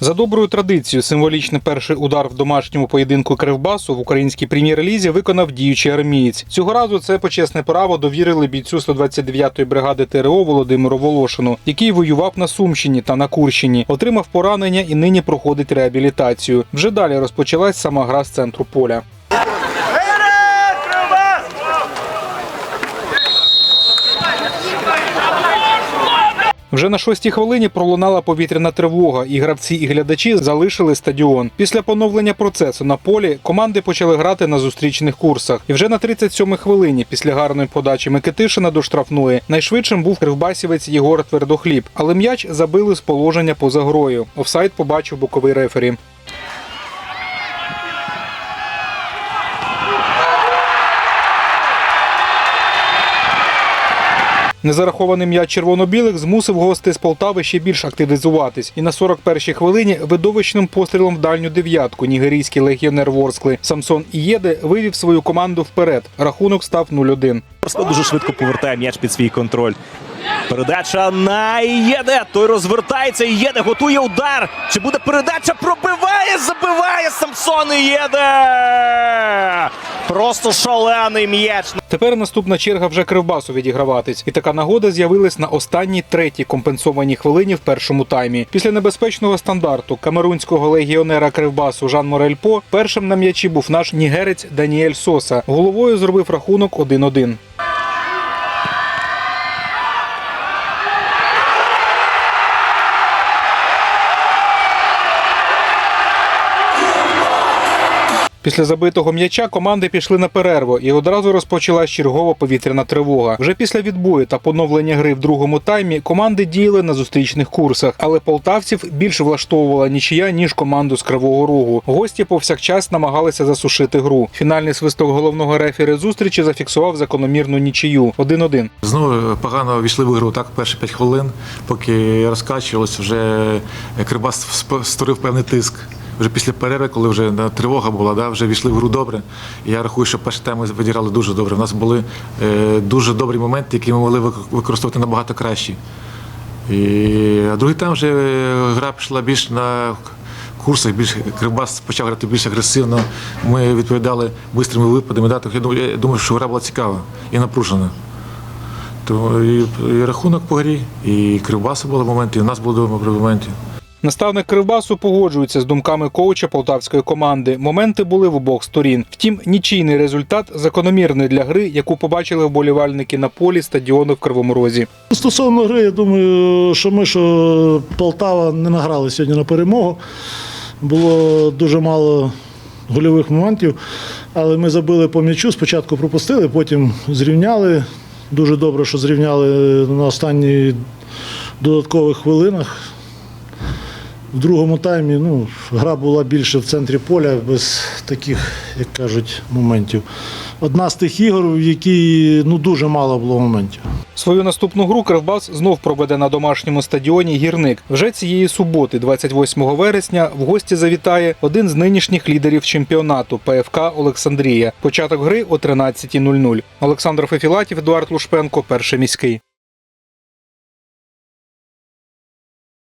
За доброю традицією, символічний перший удар в домашньому поєдинку Кривбасу в українській прем'єр-лізі виконав діючий армієць. Цього разу це почесне право довірили бійцю 129-ї бригади ТРО Володимиру Волошину, який воював на Сумщині та на Курщині, отримав поранення і нині проходить реабілітацію. Вже далі розпочалась сама гра з центру поля. Вже на шостій хвилині пролунала повітряна тривога, і гравці і глядачі залишили стадіон. Після поновлення процесу на полі команди почали грати на зустрічних курсах. І вже на 37-й хвилині, після гарної подачі Микитишина до штрафної, найшвидшим був кривбасівець Єгор Твердохліб. Але м'яч забили з положення поза грою. Офсайд побачив боковий рефері. Незарахований м'яч червоно-білих змусив гостей з Полтави ще більш активізуватись. І на 41-й хвилині видовищним пострілом в дальню дев'ятку нігерійський легіонер Ворскли Самсон Ієде вивів свою команду вперед. Рахунок став 0-1. Борсько дуже швидко повертає м'яч під свій контроль. Передача на Єде. Той розвертається. Єде готує удар. Чи буде передача? Пробиває, забиває Самсон Єде. Просто шалений м'яч. Тепер наступна черга вже кривбасу відіграватись, і така нагода з'явилась на останній третій компенсованій хвилині в першому таймі. Після небезпечного стандарту камерунського легіонера кривбасу Жан Морельпо першим на м'ячі був наш нігерець Даніель Соса. Головою зробив рахунок 1-1. Після забитого м'яча команди пішли на перерву і одразу розпочалась чергова повітряна тривога. Вже після відбою та поновлення гри в другому таймі команди діяли на зустрічних курсах, але полтавців більш влаштовувала нічия ніж команду з Кривого Рогу. Гості повсякчас намагалися засушити гру. Фінальний свисток головного рефері зустрічі зафіксував закономірну нічию 1-1. Знову погано війшли в ігру так перші 5 хвилин, поки розкачувалось, вже Кривбас сп- створив певний тиск. Вже після перерви, коли вже тривога була, да, вже війшли в гру добре. Я рахую, що перший тайм ми відіграли дуже добре. У нас були е, дуже добрі моменти, які ми могли використовувати набагато кращі. І, а другий тайм вже е, гра пішла більш на курсах, більш Кривбас почав грати більш агресивно. Ми відповідали швидкими випадами. Да, я думаю, я думаю, що гра була цікава і напружена. То і, і рахунок по грі, і Кривбасу були моменти, і в нас були моменти. Наставник Кривбасу погоджується з думками коуча полтавської команди. Моменти були в обох сторін. Втім, нічийний результат закономірний для гри, яку побачили вболівальники на полі стадіону в Кривому Розі. Стосовно гри, я думаю, що ми, що Полтава не награли сьогодні на перемогу. Було дуже мало гольових моментів, але ми забили по м'ячу. Спочатку пропустили, потім зрівняли. Дуже добре, що зрівняли на останніх додаткових хвилинах. В другому таймі ну, гра була більше в центрі поля, без таких, як кажуть, моментів. Одна з тих ігор, в якій ну, дуже мало було моментів. Свою наступну гру Кривбас знов проведе на домашньому стадіоні Гірник. Вже цієї суботи, 28 вересня, в гості завітає один з нинішніх лідерів чемпіонату ПФК Олександрія. Початок гри о 13.00. Олександр Фефілатів, Едуард Лушпенко, перший міський.